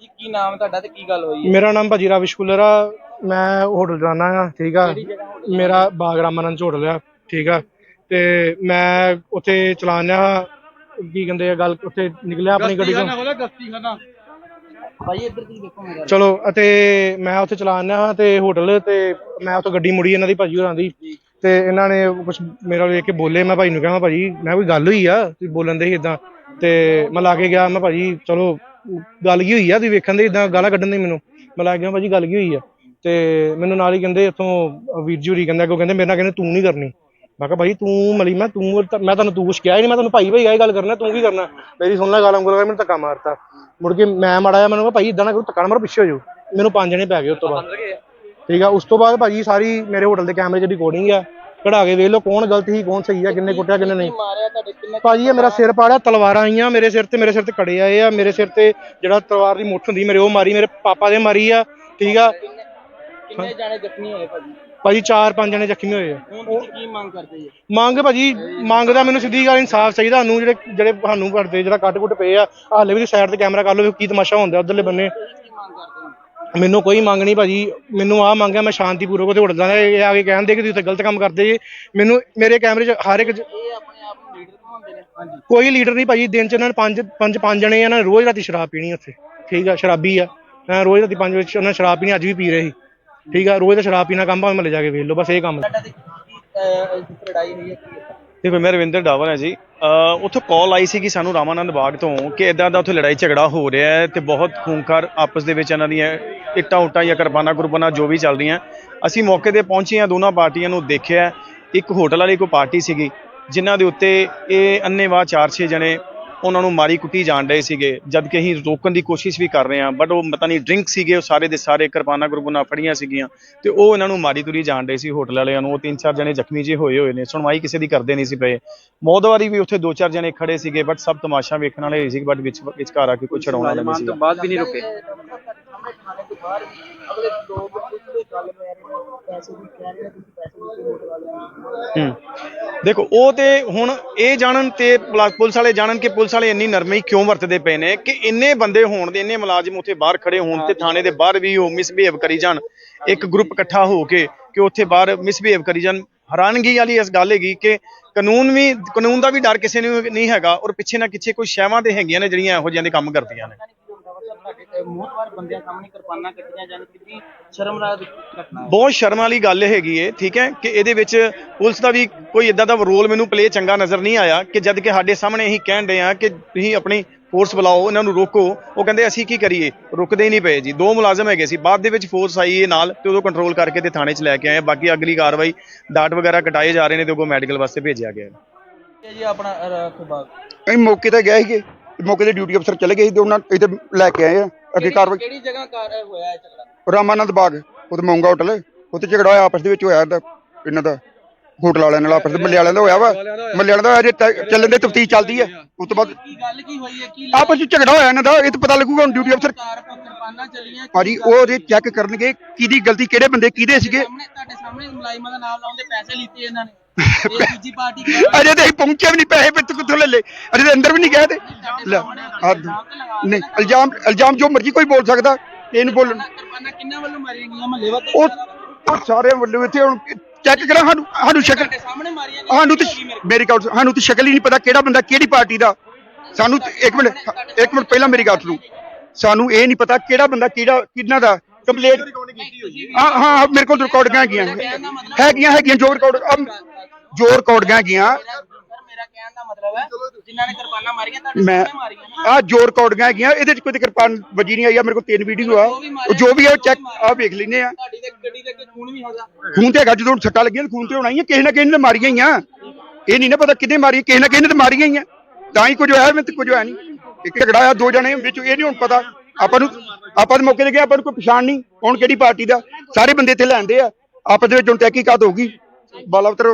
ਜੀ ਕੀ ਨਾਮ ਹੈ ਤੁਹਾਡਾ ਤੇ ਕੀ ਗੱਲ ਹੋਈ ਹੈ? ਮੇਰਾ ਨਾਮ ਭਾਜੀ ਰਾਵਿਸ਼ ਕੁਲਰ ਆ। ਮੈਂ ਹੋਟਲ ਚਲਾਉਣਾ ਆ ਠੀਕ ਆ? ਮੇਰਾ ਬਾਗ ਰਾਮਾਨੰਦ 'ਚ ਹੋਟਲ ਆ ਠੀਕ ਆ? ਤੇ ਮੈਂ ਉੱਥੇ ਚਲਾਉਂਦਾ ਕੀ ਕਹਿੰਦੇ ਆ ਗੱਲ ਉੱਥੇ ਨਿਕਲਿਆ ਆਪਣੀ ਗੱਡੀ ਤੋਂ। ਭਾਈ ਇੱਧਰ ਕੀ ਦੇਖੋ ਮੇਰਾ। ਚਲੋ ਅਤੇ ਮੈਂ ਉੱਥੇ ਚਲਾਉਂਦਾ ਹਾਂ ਤੇ ਹੋਟਲ ਤੇ ਮੈਂ ਉੱਥੇ ਗੱਡੀ ਮੁੜੀ ਇਹਨਾਂ ਦੀ ਭਾਜੀ ਹੋਰਾਂ ਦੀ। ਤੇ ਇਹਨਾਂ ਨੇ ਕੁਝ ਮੇਰਾ ਵੇਖ ਕੇ ਬੋਲੇ ਮੈਂ ਭਾਈ ਨੂੰ ਕਿਹਾ ਮੈਂ ਭਾਜੀ ਮੈਂ ਕੋਈ ਗੱਲ ਹੋਈ ਆ? ਤੁਸੀਂ ਬੋਲਣ ਦੇ ਸੀ ਇਦਾਂ ਤੇ ਮੈਂ ਲਾ ਕੇ ਗਿਆ ਮੈਂ ਭਾਜੀ ਚਲੋ ਗੱਲ ਕੀ ਹੋਈ ਆ? ਤੁਸੀਂ ਵੇਖਣ ਦੇ ਇਦਾਂ ਗਾਲਾਂ ਕੱਢਣ ਦੇ ਮੈਨੂੰ। ਮੈਂ ਲਾ ਕੇ ਗਿਆ ਭਾਜੀ, ਗੱਲ ਕੀ ਹੋਈ ਆ? ਤੇ ਮੈਨੂੰ ਨਾਲ ਹੀ ਕਹਿੰਦੇ ਇੱਥੋਂ ਵੀਰ ਜੀ ਹੋਰੀ ਕਹਿੰਦਾ ਕਿ ਕਹਿੰਦੇ, ਮੇਰੇ ਨਾਲ ਕਹਿੰਦੇ ਤੂੰ ਨਹੀਂ ਕਰਨੀ। ਮੈਂ ਕਿਹਾ ਭਾਈ ਤੂੰ ਮਲੀ, ਮੈਂ ਤੂੰ ਮੈਂ ਤੁਹਾਨੂੰ ਤੂੰ ਕੁਛ ਕਿਹਾ ਹੀ ਨਹੀਂ ਮੈਂ ਤੁਹਾਨੂੰ ਭਾਈ ਭਾਈ ਇਹ ਗੱਲ ਕਰਨਾ, ਤੂੰ ਕੀ ਕਰਨਾ? ਮੇਰੀ ਸੁਣ ਲੈ ਗਾਲਾਂ ਗੁਲਾਂ ਮੈਨੂੰ ਧੱਕਾ ਮਾਰਤਾ। ਮੁੜ ਕੇ ਮੈਂ ਮਾੜਾ ਜਿਹਾ, ਮੈਨੂੰ ਕਿਹਾ ਭਾਈ ਇਦਾਂ ਨਾ ਕਰੋ, ਧੱਕਾ ਨਾ ਮਾਰੋ, ਪਿੱਛੇ ਹੋ ਜਾਓ। ਮੈਨੂੰ ਪੰਜ ਜਣੇ ਪੈ ਗਏ ਉਸ ਤੋਂ ਬਾਅਦ। ਠੀਕ ਆ, ਉਸ ਤੋਂ ਬਾਅਦ ਭਾਜੀ, ਸਾਰੀ ਮੇਰੇ ਹੋਟਲ ਦੇ ਕੈਮਰੇ 'ਚ ਰਿਕਾਰਡਿੰਗ ਆ। ਕਢਾ ਕੇ ਵੇਖ ਲਓ ਕੌਣ ਗਲਤ ਸੀ ਕੌਣ ਸਹੀ ਆ ਕਿੰਨੇ ਕੁੱਟਿਆ ਕਿੰਨੇ ਨਹੀਂ। ਮਾਰਿਆ ਤੁਹਾਡੇ ਕਿੰਨੇ ਭਾਜੀ ਇਹ ਮੇਰਾ ਸਿਰ ਪਾੜਿਆ ਤਲਵਾਰਾਂ ਆਈਆਂ ਮੇਰੇ ਸਿਰ ਤੇ ਮੇਰੇ ਸਿਰ ਤੇ ਕੜੇ ਆਏ ਆ ਮੇਰੇ ਸਿਰ ਤੇ ਜਿਹੜਾ ਤਲਵਾਰ ਦੀ ਮੁੱਠ ਹੁੰਦੀ ਮੇਰੇ ਉਹ ਮਾਰੀ ਮੇਰੇ ਪਾਪਾ ਦੇ ਮਾਰੀ ਆ ਠੀਕ ਆ। ਕਿੰਨੇ ਕਿੰਨੇ ਜਾਣੇ ਜ਼ਖਮੀ ਹੋਏ ਭਾਜੀ? ਭਾਜੀ ਚਾਰ ਪੰਜ ਜਣੇ ਜ਼ਖਮੀ ਹੋਏ ਆ। ਹੁਣ ਤੁਸੀਂ ਕੀ ਮੰਗ ਕਰਦੇ ਜੀ? ਮੰਗ ਭਾਜੀ ਮੰਗਦਾ ਮੈਨੂੰ ਸਿੱਧੀ ਗੱਲ ਇਨਸਾਫ ਚਾਹੀਦਾ ਸਾਨੂੰ ਜਿਹੜੇ ਜਿਹੜੇ ਸਾਨੂੰ ਕਰਦੇ ਜਿਹੜਾ ਕੱਟ ਕੁੱਟ ਪਏ ਆ ਹਾਲੇ ਵੀ ਸਾਈਡ ਤੇ ਕੈਮਰਾ ਕਰ ਲਓ ਵੀ ਕੀ ਤਮਾਸ਼ਾ ਹੁੰਦਾ ਉਧਰਲੇ ਬੰਨੇ। ਕੀ ਮੰਗ ਕਰਦੇ? ਹੋ ਮੈਨੂੰ ਕੋਈ ਮੰਗ ਨਹੀਂ ਭਾਜੀ। ਮੈਨੂੰ ਆ ਮੰਗਿਆ ਮੈਂ ਸ਼ਾਂਤੀਪੂਰਵਕ ਤੇ ਉੱਡਦਾ ਇਹ ਆ ਕੇ ਕਹਿੰਦੇ ਕਿ ਤੁਸੀਂ ਗਲਤ ਕੰਮ ਕਰਦੇ ਜੀ। ਮੈਨੂੰ ਮੇਰੇ ਕੈਮਰੇ 'ਚ ਹਰ ਇੱਕ ਜ- ਇਹ ਆਪਣੇ ਆਪ ਨੂੰ ਲੀਡਰ ਕਹਾਉਂਦੇ ਨੇ। ਹਾਂਜੀ। ਕੋਈ ਲੀਡਰ ਨਹੀਂ ਭਾਜੀ। ਦਿਨ 'ਚ ਇਹਨਾਂ ਨੇ ਪੰਜ ਪੰਜ ਪੰਜ ਜਣੇ ਆ, ਇਹਨਾਂ ਨੇ ਰੋਜ਼ ਰਾਤੀ ਸ਼ਰਾਬ ਪੀਣੀ ਉੱਥੇ। ਠੀਕ ਆ ਸ਼ਰਾਬੀ ਆ। ਐਂ ਰੋਜ਼ ਰਾਤੀ ਪੰਜ ਵਜੇ ਉਹਨਾਂ ਨੇ ਸ਼ਰਾਬ ਪੀਣੀ ਅੱਜ ਵੀ ਪੀ ਰਹੇ ਸੀ। ਠੀਕ ਆ ਰੋਜ਼ ਦਾ ਸ਼ਰਾਬ ਪੀਣਾ ਕੰਮ ਭਾਵੇਂ ਮਲੇ ਜਾ ਕੇ ਵੇਖ ਲਓ ਬਸ ਇਹ ਕੰਮ ਤੁਹਾਡਾ ਤੇ ਕੀ ਅਹ, ਜਿੱਥੇ ਲੜਾਈ ਹੋਈ ਹੈ ਕੀ ਹੈ ਦੇਖੋ ਮੈਂ ਰਵਿੰਦਰ ਡਾਵਰ ਹਾਂ ਜੀ। ਉੱਥੋਂ ਕਾਲ ਆਈ ਸੀ ਕਿ ਸਾਨੂੰ ਰਾਮਾਨੰਦ ਬਾਗ ਤੋਂ ਕਿ ਇਦਾਂ ਦਾ ਉੱਥੇ ਲੜਾਈ ਝਗੜਾ ਹੋ ਰਿਹਾ ਹੈ ਤੇ ਬਹੁਤ ਖੂਨਖਾਰ ਆਪਸ ਦੇ ਵਿੱਚ ਇਹਨਾਂ ਦੀਆਂ ਇੱਟਾਂ ਉੱਟਾਂ ਜਾਂ ਕਿਰਪਾਨਾਂ ਕੁਰਬਾਨਾ ਜੋ ਵੀ ਚੱਲ ਰਹੀਆਂ। ਅਸੀਂ ਮੌਕੇ ਤੇ ਪਹੁੰਚੇ ਹਾਂ, ਦੋਨਾਂ ਪਾਰਟੀਆਂ ਨੂੰ ਦੇਖਿਆ। ਇੱਕ ਹੋਟਲ ਵਾਲੀ ਕੋਈ ਪਾਰਟੀ ਸੀਗੀ, ਜਿਨ੍ਹਾਂ ਦੇ ਉੱਤੇ ਇਹ ਅੰਨੇਵਾਹ 4-6 ਜਣੇ ਉਹਨਾਂ ਨੂੰ ਮਾਰੀ ਕੁੱਟੀ ਜਾਣ ਰਹੇ ਸੀਗੇ ਜਦ ਕਿ ਅਸੀਂ ਰੋਕਣ ਦੀ ਕੋਸ਼ਿਸ਼ ਵੀ ਕਰ ਰਹੇ ਹਾਂ ਬਟ ਉਹ ਪਤਾ ਨਹੀਂ ਡਰਿੰਕ ਸੀਗੇ ਉਹ ਸਾਰੇ ਦੇ ਸਾਰੇ ਕਿਰਪਾਨਾਂ ਕੁਰਬਾਨਾ ਫੜੀਆਂ ਸੀਗੀਆਂ ਤੇ ਉਹ ਇਹਨਾਂ ਨੂੰ ਮਾਰੀ ਤੁਰੀ ਜਾਣ ਰਹੇ ਸੀ ਹੋਟਲ ਵਾਲਿਆਂ ਨੂੰ ਉਹ ਤਿੰਨ ਚਾਰ ਜਣੇ ਜ਼ਖਮੀ ਜੇ ਹੋਏ ਹੋਏ ਨੇ ਸੁਣਵਾਈ ਕਿਸੇ ਦੀ ਕਰਦੇ ਨਹੀਂ ਸੀ ਪਏ। ਮੌਦਵਾਰੀ ਵੀ ਉੱਥੇ ਦੋ ਚਾਰ ਜਣੇ ਖੜੇ ਸੀਗੇ ਬਟ ਸਭ ਤਮਾਸ਼ਾ ਵੇਖਣ ਵਾਲੇ ਸੀ ਬਟ ਵਿੱਚ ਵਿਚਕਾਰ ਆ ਕੇ ਕੋਈ ਛਡਾਉਣ ਵਾਲਾ ਨਹੀਂ ਸੀਗਾ। ਬਾਅਦ ਵੀ ਨਹੀਂ ਰੁਕੇ। ਅਗਲੇ ਲੋਕ ਪਿਛਲੇ ਗੱਲ ਪੈਸੇ ਵੀ ਕਹਿ ਰਹੇ ਤੁਸੀਂ ਪੈਸੇ ਵੀ ਵੋਟ ਵਾਲਿਆਂ ਨੂੰ ਦੇਖੋ, ਉਹ ਤੇ ਹੁਣ ਇਹ ਜਾਣਨ ਤੇ ਪੁਲਾ- ਪੁਲਿਸ ਵਾਲੇ ਜਾਣਨ ਕਿ ਪੁਲਿਸ ਵਾਲੇ ਇੰਨੀ ਨਰਮੀ ਕਿਉਂ ਵਰਤਦੇ ਪਏ ਨੇ ਕਿ ਇੰਨੇ ਬੰਦੇ ਹੋਣ ਦੇ, ਇੰਨੇ ਮੁਲਾਜ਼ਮ ਉੱਥੇ ਬਾਹਰ ਖੜੇ ਹੋਣ ਤੇ ਥਾਣੇ ਦੇ ਬਾਹਰ ਵੀ ਉਹ ਮਿਸਬਿਹੇਵ ਕਰੀ ਜਾਣ, ਇੱਕ ਗਰੁੱਪ ਇਕੱਠਾ ਹੋ ਕੇ ਕਿ ਉੱਥੇ ਬਾਹਰ ਮਿਸਬਿਹੇਵ ਕਰੀ ਜਾਣ। ਹੈਰਾਨਗੀ ਵਾਲੀ ਇਸ ਗੱਲ ਹੈਗੀ ਕਿ ਕਾਨੂੰਨ ਵੀ, ਕਾਨੂੰਨ ਦਾ ਵੀ ਡਰ ਕਿਸੇ ਨੂੰ ਨਹੀਂ ਹੈਗਾ ਔਰ ਪਿੱਛੇ ਨਾ ਪਿੱਛੇ ਕੋਈ ਸ਼ੈਵਾਂ ਤੇ ਹੈਗੀਆਂ ਨੇ ਜਿਹੜੀਆਂ ਇਹੋ ਜਿਹੀਆਂ ਦੇ ਕੰਮ ਕਰਦੀਆਂ ਨੇ। ਮੋਹਤਵਾਰ ਬੰਦਿਆਂ ਸਾਹਮਣੇ ਕਿਰਪਾਨਾਂ ਕੱਟੀਆਂ ਜਾਣ ਕਿੰਨੀ ਸ਼ਰਮਨਾਕ ਘਟਨਾ ਹੈ। ਬਹੁਤ ਸ਼ਰਮ ਵਾਲੀ ਗੱਲ ਹੈਗੀ ਏ ਠੀਕ ਹੈ? ਕਿ ਇਹਦੇ ਵਿੱਚ ਪੁਲਿਸ ਦਾ ਵੀ ਕੋਈ ਇਦਾਂ ਦਾ ਰੋਲ ਮੈਨੂੰ ਪਲੇ ਚੰਗਾ ਨਜ਼ਰ ਨਹੀਂ ਆਇਆ ਕਿ ਜਦ ਕਿ ਸਾਡੇ ਸਾਹਮਣੇ ਹੀ ਕਹਿਣ ਰਹੇ ਆ ਕਿ ਤੁਸੀਂ ਆਪਣੀ ਫੋਰਸ ਬੁਲਾਓ ਇਹਨਾਂ ਨੂੰ ਰੋਕੋ। ਉਹ ਕਹਿੰਦੇ ਅਸੀਂ ਕੀ ਕਰੀਏ? ਰੁਕਦੇ ਹੀ ਨਹੀਂ ਪਏ ਜੀ। ਦੋ ਮੁਲਾਜ਼ਮ ਹੈਗੇ ਸੀ। ਬਾਅਦ ਦੇ ਵਿੱਚ ਫੋਰਸ ਆਈ ਇਹ ਨਾਲ ਤੇ ਉਦੋਂ ਕੰਟਰੋਲ ਕਰਕੇ ਤੇ ਥਾਣੇ 'ਚ ਲੈ ਕੇ ਆਏ। ਬਾਕੀ ਅਗਲੀ ਕਾਰਵਾਈ ਡਾਟ ਵਗੈਰਾ ਕਟਾਏ ਜਾ ਰਹੇ ਨੇ ਤੇ ਉਹ ਮੈਡੀਕਲ ਵਾਸਤੇ ਭੇਜਿਆ ਗਿਆ। ਹੈ ਜੀ ਆਪਣਾ ਰੱਖ ਬਾਗ ਅਸੀਂ ਮੌਕੇ ਤੇ ਗਏ ਸੀਗੇ। ਮੌਕੇ ਤੇ ਡਿਊਟੀ ਅਫਸਰ ਚਲੇ ਗਏ ਸੀ ਤੇ ਉਹਨਾਂ ਇੱਥੇ ਲੈ ਕੇ ਆਏ ਆ। ਅੱਗੇ ਕਾਰਵਾਈ ਕਿਹੜੀ ਜਗ੍ਹਾ ਕਾਰ ਹੋਇਆ ਇਹ ਝਗੜਾ? ਰਾਮਾਨੰਦ ਬਾਗ ਉੱਥੇ ਮੌਂਗਾ ਹੋਟਲ। ਉੱਥੇ ਝਗੜਾ ਹੋਇਆ ਆਪਸ ਦੇ ਵਿੱਚ ਹੋਇਆ ਇਹਦਾ- ਇਹਨਾਂ ਦਾ। ਹੋਟਲ ਵਾਲਿਆਂ ਨਾਲ ਆਪਸ ਦੇ ਮੱਲੇ ਵਾਲਿਆਂ ਦਾ ਹੋਇਆ ਵਾ। ਮੱਲੇ ਵਾਲਿਆਂ ਦਾ ਅਜੇ ਚੱਲਣ ਦੇ ਤਫਤੀਸ਼ ਚੱਲਦੀ ਹੈ ਉਸ ਤੋਂ ਬਾਅਦ ਕੀ ਗੱਲ ਕੀ ਹੋਈ ਹੈ? ਕੀ ਆਪਸ ਵਿੱਚ ਝਗੜਾ ਹੋਇਆ ਇਹਨਾਂ ਦਾ ਇਹ ਤਾਂ ਪਤਾ ਲੱਗੂਗਾ ਹੁਣ ਡਿਊਟੀ ਅਫਸਰ। ਕਾਰ ਪਰ ਕਿਰਪਾਨਾਂ ਚੱਲੀਆਂ ਭਾਜੀ ਉਹ ਜੇ ਚੈੱਕ ਕਰਨਗੇ ਕਿਹਦੀ ਗਲਤੀ ਕਿਹੜੇ ਬੰਦੇ ਕਿਹਦੇ ਸੀਗੇ? ਸਾਹਮਣੇ ਤੁਹਾਡੇ ਸਾਹਮਣੇ ਮੁਲਾਜ਼ਮਾਂ ਦਾ ਨਾਮ ਲਾਉਂਦੇ ਪੈਸੇ ਲਿੱਤੇ ਇਹਨਾਂ ਨੇ। ਇਹ ਦੂਜੀ ਪਾਰਟੀ ਕਹਿ ਰਹੀ ਅਜੇ ਤੇ ਅਸੀਂ ਪਹੁੰਚੇ ਵੀ ਨਹੀਂ ਪੈਸੇ ਵਿੱਚ ਕਿੱਥੋਂ ਲੈ ਲਏ? ਅਜੇ ਤੇ ਅੰਦਰ ਵੀ ਨਹੀਂ ਗਏ ਤੇ। ਲੈ, ਹੱਦ। ਨਹੀਂ ਇਲਜ਼ਾਮ ਇਲਜ਼ਾਮ ਜੋ ਮਰਜ਼ੀ ਕੋਈ ਬੋਲ ਸਕਦਾ ਇਹਨੂੰ ਬੋਲਣ। ਕਿੰਨਾਂ ਵੱਲੋਂ ਮਾਰੀਆਂ ਗਈਆਂ? ਮਹੱਲੇ ਵਾਲੇ ਉਹ ਉਹ ਸਾਰੇ ਵੱਲੋਂ ਇੱਥੇ ਹੁਣ ਚੈੱਕ ਕਰਾਂ ਸਾਨੂੰ ਸਾਨੂੰ ਸ਼ਕਲ ਤੁਹਾਡੇ ਸਾਹਮਣੇ ਮਾਰੀਆਂ ਗਈਆਂ ਸਾਨੂੰ ਤੇ ਕੀ ਹੋਈ ਮੇਰੇ ਗੱਲ ਸੁਣ, ਸਾਨੂੰ ਤੇ ਸ਼ਕਲ ਹੀ ਨਹੀਂ ਪਤਾ ਕਿਹੜਾ ਬੰਦਾ ਕਿਹੜੀ ਪਾਰਟੀ ਦਾ। ਸਾਨੂੰ ਤੇ- ਇੱਕ ਮਿੰਟ ਇੱਕ ਮਿੰਟ ਪਹਿਲਾਂ ਮੇਰੀ ਗੱਲ ਸੁਣੋ। ਸਾਨੂੰ ਇਹ ਨਹੀਂ ਪਤਾ ਕਿਹੜਾ ਬੰਦਾ ਕਿਹੜਾ ਕਿਹਨਾਂ ਦਾ। ਕੰਪਲੀਟ ਹਾਂ ਹਾਂ ਹਾਂ, ਮੇਰੇ ਕੋਲ ਰਿਕਾਰਡਿੰਗਾਂ ਹੈਗੀਆਂ। ਹੈਗੀਆਂ ਹੈਗੀਆਂ ਜੋ ਰਿਕਾਰਡ ਜੋ ਰਿਕਾਰਡਿੰਗਾਂ ਹੈਗੀਆਂ ਸਰ ਮੇਰਾ ਕਹਿਣ ਦਾ ਮਤਲਬ ਹੈ ਜਿਨ੍ਹਾਂ ਨੇ ਕਿਰਪਾਨਾਂ ਮਾਰੀਆਂ ਤੁਹਾਡੇ ਮੈਂ ਸਾਹਮਣੇ ਮਾਰੀਆਂ ਨਾ। ਆ ਜੋ ਰਿਕਾਰਡਿੰਗਾਂ ਹੈਗੀਆਂ ਇਹਦੇ ਚ ਕੋਈ ਤੇ ਕਿਰਪਾਨ ਵਜੀ ਨਹੀਂ ਆਈ ਆ ਮੇਰੇ ਕੋਲ ਤਿੰਨ ਵੀਡੀਓ ਆ। ਉਹ ਜੋ ਵੀ ਆ ਚੈੱਕ ਆ ਵੇਖ ਲੈਨੇ ਆ। ਤੁਹਾਡੀ ਤੇ ਗੱਡੀ ਦੇ ਅੱਗੇ ਖੂਨ ਵੀ ਹੈਗਾ ਖੂਨ ਤੇ ਹੈਗਾ ਜਦੋਂ ਸੱਟਾਂ ਲੱਗੀਆਂ ਤਾਂ ਖੂਨ ਤੇ ਹੋਣਾ ਹੀ ਆ ਕਿਸੇ ਨਾ ਕਿਸੇ ਨੇ ਮਾਰੀਆਂ ਹੀ ਆ। ਇਹ ਨਹੀਂ ਨਾ ਪਤਾ ਕਿਹਨੇ ਮਾਰੀ ਕਿਸੇ ਨਾ ਕਿਸੇ ਨੇ ਤਾਂ ਮਾਰੀਆਂ ਹੀ ਆ। ਤਾਂ ਹੀ ਕੁਝ ਹੋਇਆ ਮੈਂ ਤੇ ਕੁਝ ਹੋਇਆ ਨਹੀਂ। ਇੱਕ ਝਗੜਾ ਆ ਦੋ ਜਣੇ ਵਿੱਚ ਇਹ ਨਹੀਂ ਹੁਣ ਪਤਾ। ਆਪਾਂ ਨੂੰ ਆਪਾਂ ਦੇ ਮੌਕੇ ਤੇ ਗਏ ਆਪਾਂ ਨੂੰ ਕੋਈ ਪਛਾਣ ਨਹੀਂ ਕੌਣ ਕਿਹੜੀ ਪਾਰਟੀ ਦਾ। ਸਾਰੇ ਬੰਦੇ ਇੱਥੇ ਲੈਂਦੇ ਆ। ਆਪਸ ਦੇ ਵਿੱਚ ਹੁਣ ਤਹਿਕੀਕਾਤ ਹੋਊਗੀ ਬਾਲਾਵਤਰ